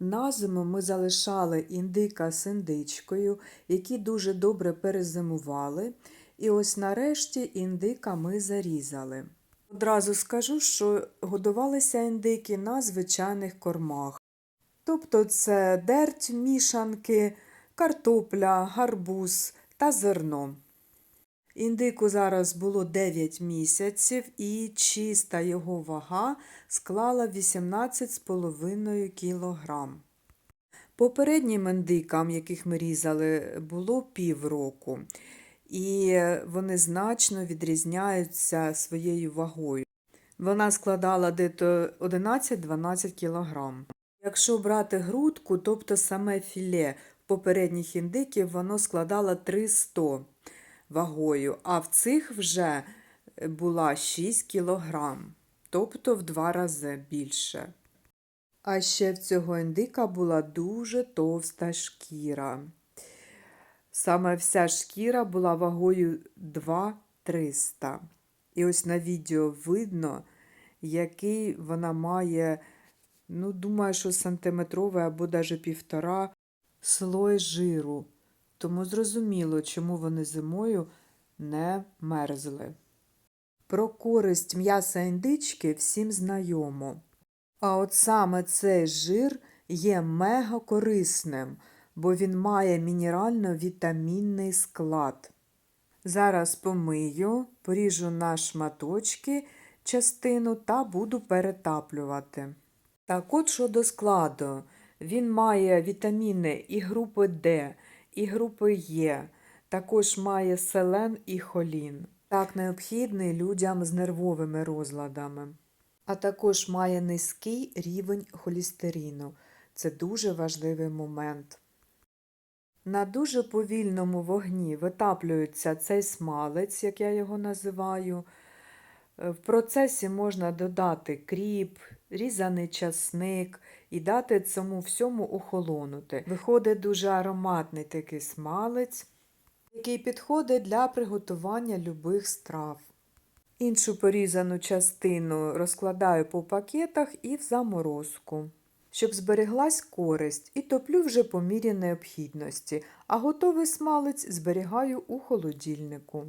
На зиму ми залишали індика з індичкою, які дуже добре перезимували. І ось нарешті індика ми зарізали. Одразу скажу, що годувалися індики на звичайних кормах. Тобто це дерть, мішанки, картопля, гарбуз та зерно. Індику зараз було 9 місяців і чиста його вага склала 18,5 кг. Попереднім індикам, яких ми різали, було півроку, і вони значно відрізняються своєю вагою. Вона складала десь 11-12 кг. Якщо брати грудку, тобто саме філе попередніх індиків, воно складало 300 вагою, а в цих вже була 6 кг, тобто в два рази більше. А ще в цього індика була дуже товста шкіра. Саме вся шкіра була вагою 2-300. І ось на відео видно, який вона має, ну, думаю, що сантиметровий або навіть півтора слой жиру. Тому зрозуміло, чому вони зимою не мерзли. Про користь м'яса індички всім знайомо. А от саме цей жир є мега корисним, бо він має мінерально-вітамінний склад. Зараз помию, поріжу на шматочки частину та буду перетаплювати. Так от щодо складу, він має вітаміни і групи Д, і групи Е, також має селен і холін. Так необхідний людям з нервовими розладами. А також має низький рівень холістерину. Це дуже важливий момент. На дуже повільному вогні витаплюється цей смалець, як я його називаю. В процесі можна додати кріп, різаний часник і дати цьому всьому охолонути. Виходить дуже ароматний такий смалець, який підходить для приготування любих страв. Іншу порізану частину розкладаю по пакетах і в заморозку, щоб збереглась користь, і топлю вже по мірі необхідності, а готовий смалець зберігаю у холодильнику.